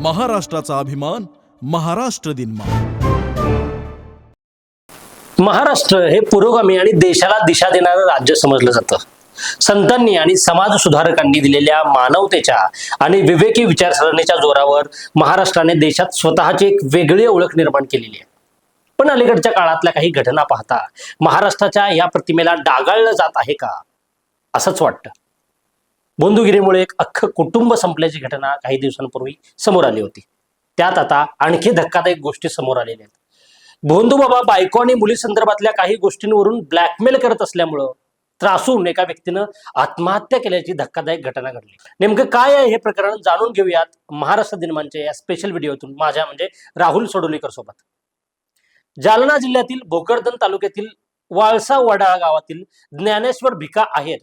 महाराष्ट्राचा अभिमान महाराष्ट्र दिन महाराष्ट्र हे पुरोगामी आणि देशाला दिशा देणारं राज्य समजलं जातं. संतांनी आणि समाज सुधारकांनी दिलेल्या मानवतेच्या आणि विवेकी विचारसरणीच्या जोरावर महाराष्ट्राने देशात स्वतःची एक वेगळी ओळख निर्माण केलेली आहे. पण अलीकडच्या काळातल्या काही घटना पाहता महाराष्ट्राच्या या प्रतिमेला डागाळलं जात आहे का? असंच वाटतं. बंधुगिरीमुळे एक अख्खं कुटुंब संपल्याची घटना काही दिवसांपूर्वी समोर आली होती. त्यात आता आणखी धक्कादायक गोष्टी समोर आलेल्या आहेत. भोंदूबाबा बायको आणि मुली संदर्भातल्या काही गोष्टींवरून ब्लॅकमेल करत असल्यामुळं त्रासून एका व्यक्तीनं आत्महत्या केल्याची धक्कादायक घटना घडली. नेमकं काय आहे हे प्रकरण जाणून घेऊयात महाराष्ट्र दिनमानच्या या स्पेशल व्हिडिओतून माझ्या म्हणजे राहुल सोडोलीकर सोबत. जालना जिल्ह्यातील भोकरदन तालुक्यातील वाळसा वडाळा गावातील ज्ञानेश्वर भिका आहेर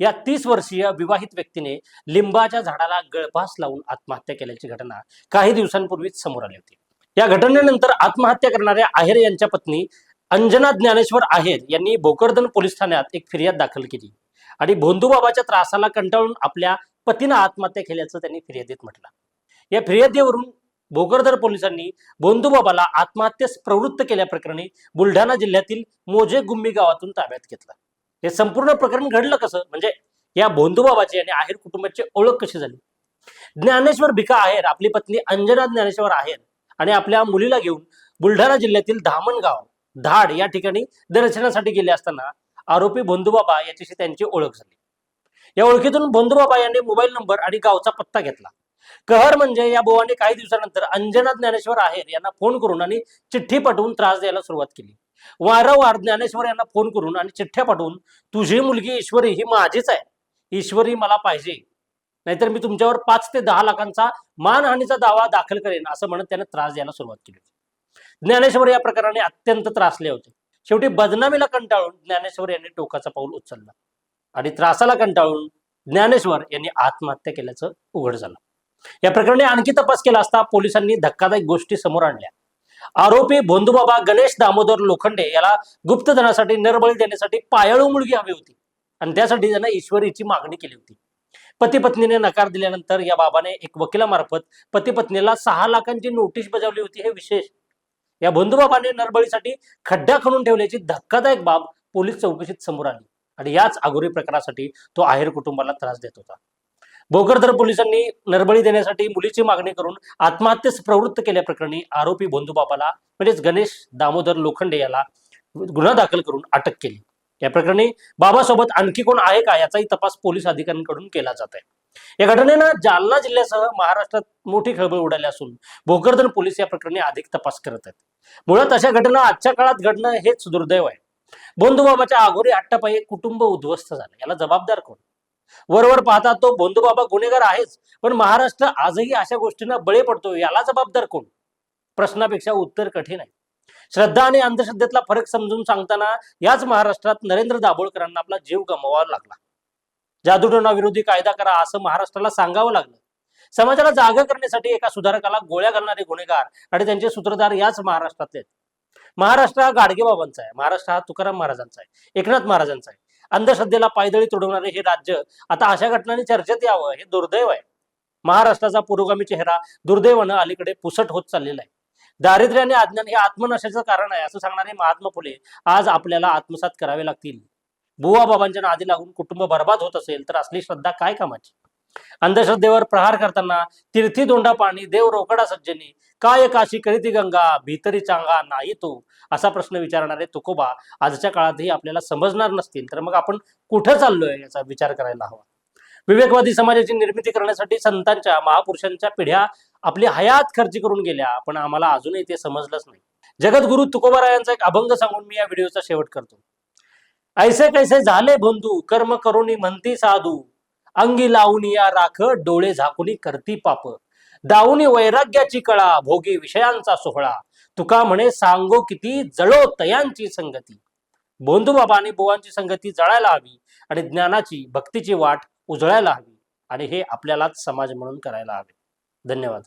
या तीस वर्षीय विवाहित व्यक्तीने लिंबाच्या झाडाला गळफास लावून आत्महत्या केल्याची घटना काही दिवसांपूर्वीच समोर आली होती. या घटनेनंतर आत्महत्या करणाऱ्या आहेर यांच्या पत्नी अंजना ज्ञानेश्वर आहेर यांनी भोकरदन पोलीस ठाण्यात एक फिर्याद दाखल केली आणि भोंदूबाबाच्या त्रासाला कंटाळून आपल्या पतीनं आत्महत्या केल्याचं त्यांनी फिर्यादीत म्हटलं. या फिर्यादीवरून भोकरदर पोलिसांनी भोंदूबाबाला आत्महत्येस प्रवृत्त केल्याप्रकरणी बुलढाणा जिल्ह्यातील मोजे गुम्मी गावातून ताब्यात घेतलं. हे संपूर्ण प्रकरण घडलं कसं? म्हणजे या भोंदूबाबाची आणि आहेर कुटुंबाची ओळख कशी झाली? ज्ञानेश्वर भिका आहेर आपली पत्नी अंजना ज्ञानेश्वर आहेर आणि आपल्या मुलीला घेऊन बुलढाणा जिल्ह्यातील धामणगाव धाड या ठिकाणी दर्शनासाठी गेले असताना आरोपी भोंदूबाबा याच्याशी त्यांची ओळख झाली. या ओळखीतून भोंदूबाबा यांनी मोबाईल नंबर आणि गावचा पत्ता घेतला. कहर म्हणजे या बोवाने काही दिवसानंतर अंजना ज्ञानेश्वर आहेर यांना फोन करून आणि चिठ्ठी पाठवून त्रास द्यायला सुरुवात केली. वारंवार ज्ञानेश्वर यांना फोन करून आणि चिठ्ठ्या पाठवून तुझी मुलगी ईश्वरी ही माझीच आहे. ईश्वरी मला पाहिजे. नाहीतर मी तुमच्यावर पाच ते दहा लाखांचा मानहानीचा दावा दाखल करेन असं म्हणत त्याने त्रास द्यायला सुरुवात केली होती. ज्ञानेश्वर या प्रकाराने अत्यंत त्रासले होते. शेवटी बदनामीला कंटाळून ज्ञानेश्वर यांनी टोकाचा पाऊल उचलला आणि त्रासाला कंटाळून ज्ञानेश्वर यांनी आत्महत्या केल्याचं उघड झालं. या प्रकरणी आणखी तपास केला असता पोलिसांनी धक्कादायक गोष्टी समोर आणल्या. आरोपी भोंदूबाबा गणेश दामोदर लोखंडे याला गुप्तधनासाठी नरबळी देण्यासाठी पायाळू मुलगी हवी होती. आणि त्यासाठी त्यांना ईश्वरीची मागणी केली होती. पती पत्नीने नकार दिल्यानंतर या बाबाने एक वकिलामार्फत पती पत्नीला सहा लाखांची नोटीस बजावली होती. हे विशेष. या बंधुबाबाने नरबळीसाठी खड्डा खणून ठेवल्याची धक्कादायक बाब पोलीस चौकशीत समोर आली. आणि याच आगोरी प्रकारासाठी तो आहेर कुटुंबाला त्रास देत होता. भोकरदर पोलिसांनी नरबळी देण्यासाठी मुलीची मागणी करून आत्महत्येस प्रवृत्त केल्याप्रकरणी आरोपी बंधुबापाला म्हणजेच गणेश दामोदर लोखंडे याला गुन्हा दाखल करून अटक केली. या प्रकरणी बाबासोबत आणखी कोण आहे का याचाही तपास पोलीस अधिकाऱ्यांकडून केला जात आहे. या घटनेनं जालना जिल्ह्यासह महाराष्ट्रात मोठी खळबळ उडाली असून भोकरदन पोलीस या प्रकरणी अधिक तपास करत आहेत. मुळात अशा घटना आजच्या काळात घडणं हेच दुर्दैव आहे. बोंधूबाबाच्या आघोरी हट्टापायी कुटुंब उद्ध्वस्त झालं. याला जबाबदार कोण? वरवर पाहता तो बोंधूबाबा गुन्हेगार आहेच. पण महाराष्ट्र आजही अशा गोष्टींना बळी पडतो याला जबाबदार कोण? प्रश्नापेक्षा उत्तर कठीण आहे. श्रद्धा आणि अंधश्रद्धेतला फरक समजून सांगताना याच महाराष्ट्रात नरेंद्र दाभोळकरांना आपला जीव गमवावा लागला. जादूटोना विरोधी कायदा करा असं महाराष्ट्राला सांगावं लागलं. समाजाला जागा करण्यासाठी एका सुधारकाला गोळ्या घालणारे गुन्हेगार आणि त्यांचे सूत्रधार याच महाराष्ट्रातले आहेत. महाराष्ट्र हा गाडगेबाबांचा आहे. महाराष्ट्र हा तुकाराम महाराजांचा आहे. एकनाथ महाराजांचा आहे. अंधश्रद्धेला पायदळी तुडवणारे हे राज्य आता अशा घटनांनी चर्चेत यावं हे दुर्दैव आहे. महाराष्ट्राचा पुरोगामी चेहरा दुर्दैवानं अलीकडे पुसट होत चाललेला आहे. दारिद्र्य आणि अज्ञान हे आत्मनाशाचं कारण आहे असं सांगणारे महात्मा फुले आज आपल्याला आत्मसात करावे लागतील. बुवा बाबांच्या नादी लागून कुटुंब बर्बाद होत असेल तर असली श्रद्धा काय कामाची? अंधश्रद्धेवर प्रहार करताना तीर्थी दोंडा पाणी देव रोकडा सज्जनी काय काशी करीती गंगा भीतरी चांगा नाही तो? असा प्रश्न विचारणारे तुकोबा. आजच्या काळातही आपल्याला समजणार नसतील. तर मग आपण कुठं चाललोय याचा विचार करायला हवा. विवेकवादी समाजाची निर्मिती करण्यासाठी संतांच्या महापुरुषांच्या पिढ्या आपली हयात खर्ची करून गेल्या. पण आम्हाला अजूनही ते समजलंच नाही. जगद्गुरु तुकोबारायांचा एक अभंग सांगून मी या व्हिडिओचा शेवट करतो. ऐसे कैसे झाले बंधू कर्म करुणी म्हणती साधू. अंगी लावून या राख डोळे झाकुनी करती पाप. दाऊनी वैराग्याची कळा भोगी विषयांचा सोहळा. तुका म्हणे सांगो किती जळो तयांची संगती बोंधूबाबा आणि बुवांची संगती जळायला हवी आणि ज्ञानाची भक्तीची वाट उजळायला हवी. आणि हे आपल्यालाच समाज म्हणून करायला हवे. धन्यवाद.